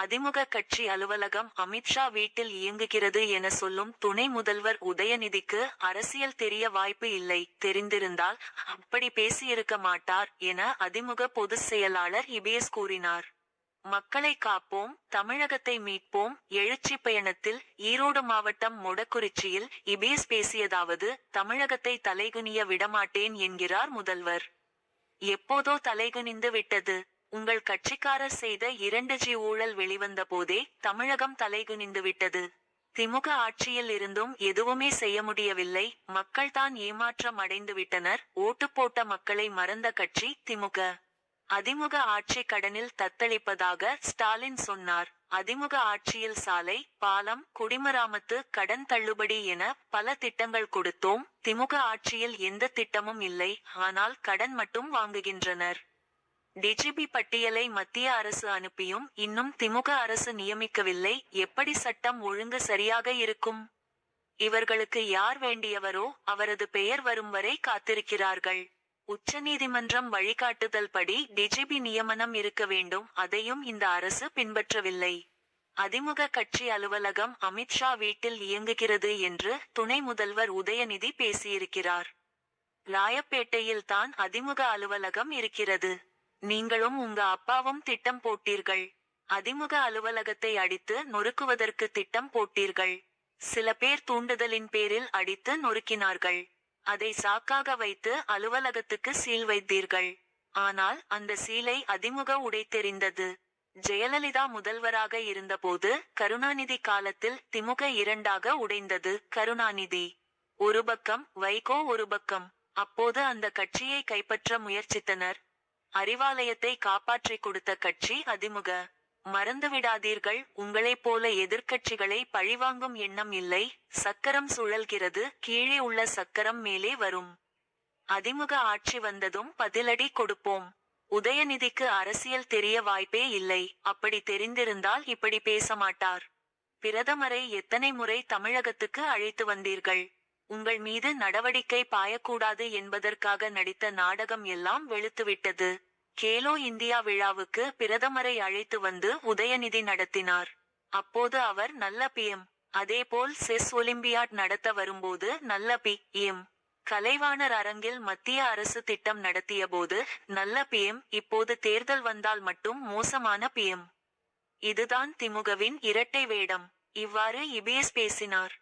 அதிமுக கட்சி அலுவலகம் அமித்ஷா வீட்டில் இயங்குகிறது என சொல்லும் துணை முதல்வர் உதயநிதிக்கு அரசியல் தெரிய வாய்ப்பு இல்லை. தெரிந்திருந்தால் அப்படி பேசியிருக்க மாட்டார் என அதிமுக பொதுச் செயலாளர் இபிஎஸ் கூறினார். மக்களை காப்போம் தமிழகத்தை மீட்போம் எழுச்சி பயணத்தில் ஈரோடு மாவட்டம் மொடக்குறிச்சியில் இபிஎஸ் பேசியதாவது தமிழகத்தை தலைகுனிய விடமாட்டேன் என்கிறார் முதல்வர். எப்போதோ தலைகுனிந்து விட்டது. உங்கள் கட்சிக்காரர் செய்த இரண்டு ஜி ஊழல் வெளிவந்த போதே தமிழகம் தலைகுனிந்து விட்டது. திமுக ஆட்சியில் இருந்தும் எதுவுமே செய்ய முடியவில்லை. மக்கள் தான் ஏமாற்றம் அடைந்து விட்டனர். ஓட்டு போட்ட மக்களை மறந்த கட்சி திமுக. அதிமுக ஆட்சி கடனில் தத்தளிப்பதாக ஸ்டாலின் சொன்னார். அதிமுக ஆட்சியில் சாலை பாலம் குடிமராமத்து கடன் தள்ளுபடி என பல திட்டங்கள் கொடுத்தோம். திமுக ஆட்சியில் எந்த திட்டமும் இல்லை. ஆனால் கடன் மட்டும் வாங்குகின்றனர். டிஜிபி பட்டியலை மத்திய அரசு அனுப்பியும் இன்னும் திமுக அரசு நியமிக்கவில்லை. எப்படி சட்டம் ஒழுங்கு சரியாக இருக்கும்? இவர்களுக்கு யார் வேண்டியவரோ அவரது பெயர் வரும் வரை காத்திருக்கிறார்கள். உச்சநீதிமன்றம் வழிகாட்டுதல் படி டிஜிபி நியமனம் இருக்க வேண்டும். அதையும் இந்த அரசு பின்பற்றவில்லை. அதிமுக கட்சி அலுவலகம் அமித்ஷா வீட்டில் இயங்குகிறது என்று துணை முதல்வர் உதயநிதி பேசியிருக்கிறார். ராயப்பேட்டையில் தான் அதிமுக அலுவலகம் இருக்கிறது. நீங்களும் உங்க அப்பாவும் திட்டம் போட்டீர்கள். அதிமுக அலுவலகத்தை அடித்து நொறுக்குவதற்கு திட்டம் போட்டீர்கள். சில பேர் தூண்டுதலின் பேரில் அடித்து நொறுக்கினார்கள். அதை சாக்காக வைத்து அலுவலகத்துக்கு சீல் வைத்தீர்கள். ஆனால் அந்த சீலை அதிமுக உடைத்தெறிந்தது. ஜெயலலிதா முதல்வராக இருந்தபோது கருணாநிதி காலத்தில் திமுக இரண்டாக உடைந்தது. கருணாநிதி ஒரு பக்கம் வைகோ ஒரு பக்கம். அப்போது அந்த கட்சியை கைப்பற்ற முயற்சித்தனர். அறிவாலயத்தை காப்பாற்றிக் கொடுத்த கட்சி அதிமுக. மறந்துவிடாதீர்கள் உங்களைப் போல எதிர்க்கட்சிகளை பழிவாங்கும் எண்ணம் இல்லை சக்கரம் சுழல்கிறது கீழே உள்ள சக்கரம் மேலே வரும். அதிமுக ஆட்சி வந்ததும் பதிலடி கொடுப்போம். உதயநிதிக்கு அரசியல் தெரிய வாய்ப்பே இல்லை அப்படி தெரிந்திருந்தால் இப்படி பேச மாட்டார். பிரதமரை எத்தனை முறை தமிழகத்துக்கு அழைத்து வந்தீர்கள்? உங்கள் மீது நடவடிக்கை பாயக்கூடாது என்பதற்காக நடித்த நாடகம் எல்லாம் வெளுத்துவிட்டது. கேலோ இந்தியா விழாவுக்கு பிரதமரை அழைத்து வந்து உதயநிதி நடத்தினார். அப்போது அவர் நல்ல பிஎம் அதேபோல் செஸ் ஒலிம்பியாட் நடத்த வரும்போது நல்ல பி. எம். கலைவாணர் அரங்கில் மத்திய அரசு திட்டம் நடத்தியபோது நல்ல பிஎம் இப்போது தேர்தல் வந்தால் மட்டும் மோசமான பிஎம் இதுதான் திமுகவின் இரட்டை வேடம். இவ்வாறு இபிஎஸ் பேசினார்.